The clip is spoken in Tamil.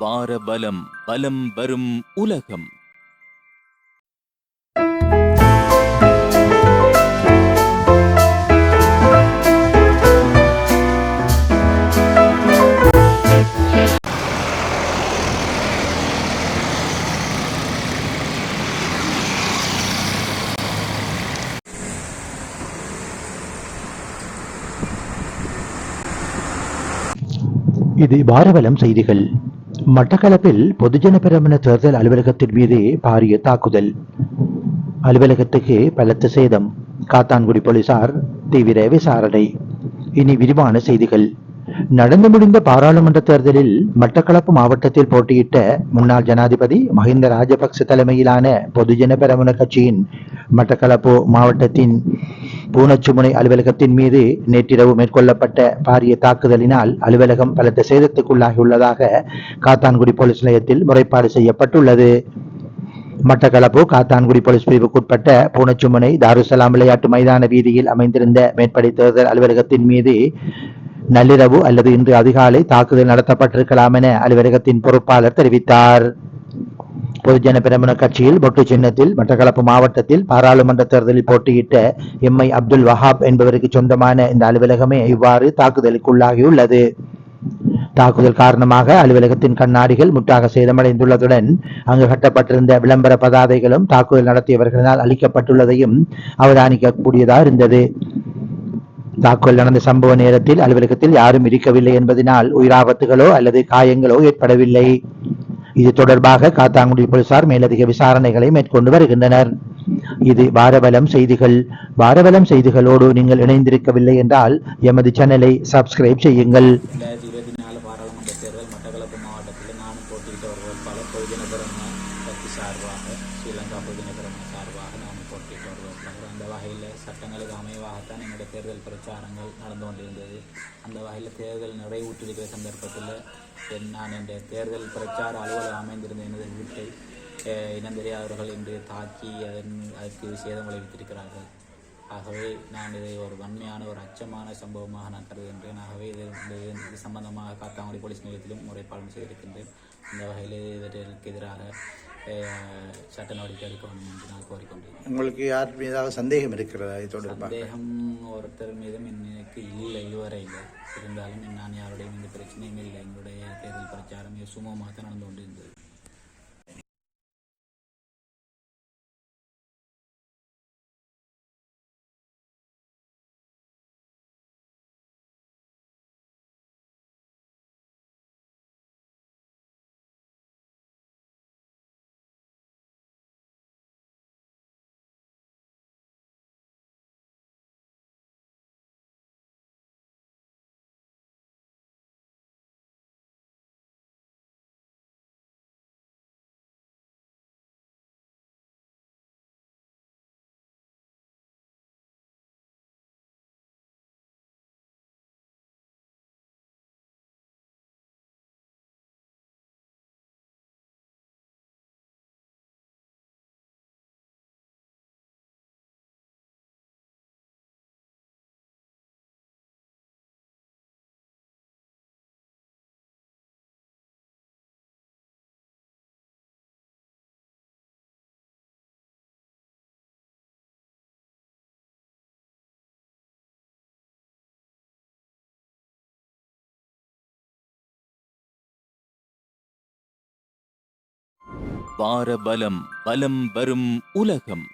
பாரபலம் பலம் வரும் உலகம். இது பாரபலம் செய்திகள். மட்டக்களப்பில் பொதுஜன பெரமுன தேர்தல் அலுவலகத்தின் மீது பாரிய தாக்குதல். அலுவலகத்துக்கு பலத்த சேதம். காத்தான்குடி போலீசார் தீவிர விசாரணை. இனி விரிவான செய்திகள். நடந்து முடிந்த பாராளுமன்ற தேர்தலில் மட்டக்களப்பு மாவட்டத்தில் போட்டியிட்ட முன்னாள் ஜனாதிபதி மஹிந்த ராஜபக்ச தலைமையிலான பொதுஜன பெரமுன கட்சியின் மட்டக்களப்பு மாவட்டத்தின் பூனச்சுமுனை அலுவலகத்தின் மீது நேற்றிரவு மேற்கொள்ளப்பட்ட பாரிய தாக்குதலினால் அலுவலகம் பலத்த சேதத்துக்குள்ளாகியுள்ளதாக காத்தான்குடி போலீஸ் நிலையத்தில் முறைப்பாடு செய்யப்பட்டுள்ளது. மட்டக்களப்பு காத்தான்குடி போலீஸ் பிரிவுக்குட்பட்ட பூனச்சுமுனை தாருசலாம் விளையாட்டு மைதான வீதியில் அமைந்திருந்த மேற்படி தேர்தல் அலுவலகத்தின் மீது நள்ளிரவு அல்லது இன்று அதிகாலை தாக்குதல் நடத்தப்பட்டிருக்கலாம் என அலுவலகத்தின் பொறுப்பாளர் தெரிவித்தார். பொதுஜன பிரமுன கட்சியில் பொட்டு சின்னத்தில் மட்டக்களப்பு மாவட்டத்தில் பாராளுமன்ற தேர்தலில் போட்டியிட்ட எம் ஐ அப்துல் வஹாப் என்பவருக்கு சொந்தமான இந்த அலுவலகமே இவ்வாறு தாக்குதலுக்குள்ளாகியுள்ளது. தாக்குதல் காரணமாக அலுவலகத்தின் கண்ணாடிகள் முற்றாக சேதமடைந்துள்ளதுடன் அங்கு கட்டப்பட்டிருந்த விளம்பர பதாதைகளும் தாக்குதல் நடத்தியவர்களால் அளிக்கப்பட்டுள்ளதையும் அவதானிக்கக்கூடியதாக இருந்தது. தாக்குதல் நடந்த சம்பவ நேரத்தில் அலுவலகத்தில் யாரும் இருக்கவில்லை என்பதனால் உயிராபத்துகளோ அல்லது காயங்களோ ஏற்படவில்லை. இது தொடர்பாக காத்தாங்குடி போலீசார் மேலதிக விசாரணைகளை மேற்கொண்டு வருகின்றனர். இது வாரவலம் செய்திகள். வாரவலம் செய்திகளோடு நீங்கள் இணைந்திருக்கவில்லை என்றால் எமது சேனலை சப்ஸ்கிரைப் செய்யுங்கள் ரெண்டாயிரத்தி இருபத்தி நாலு பாராளுமன்ற தேர்தல் மட்டக்களப்பு மாவட்டத்தில் நானும் போட்டியிட்ட வருவேன் பல பொதுஜன பெரும கட்சி சார்பாக ஸ்ரீலங்கா பொதுஜன பெரும சார்பாக நானும் போட்டிட்டு வருவேன் அந்த வகையில் சட்டங்களுக்கு அமைவாகத்தான் என்னுடைய தேர்தல் பிரச்சாரங்கள் நடந்து கொண்டிருந்தது அந்த வகையில் தேர்தல் நிறைவுற்றிருக்கிற சந்தர்ப்பத்தில் என் நான் என்ற தேர்தல் பிரச்சார அலுவலகம் அமைந்திருந்த எனது வீட்டை இனந்தெரியாதவர்கள் இன்று தாக்கி அதன் அதற்கு சேதம் விளைவித்திருக்கிறார்கள் ஆகவே நான் இதை ஒரு வன்மையான ஒரு அச்சமான சம்பவமாக நான் கருதுகின்றேன். ஆகவே இது இது- சம்பந்தமாக காத்தாங்குடி போலீஸ் நிலையத்திலும் முறைப்பாடு செய்திருக்கின்றேன். இந்த வகையில் இதற்கு எதிராக சட்ட நடவடிக்கை எடுக்க வேண்டும் என்று நான் கோரிக்கொண்டேன் உங்களுக்கு யார் மீதாவது சந்தேகம் இருக்கிறதா? இது தொடர்பாக. சந்தேகம் ஒருத்தர் மீதும் எனக்கு இல்லை இதுவரை இல்லை. இருந்தாலும் நான் யாருடையும் எந்த பிரச்சனையும் இல்லை எங்களுடைய தேர்தல் பிரச்சாரம் மிக சுமூகமாக தான் நடந்து கொண்டிருந்தது. வாரபலம் பலம் வரும் உலகம்.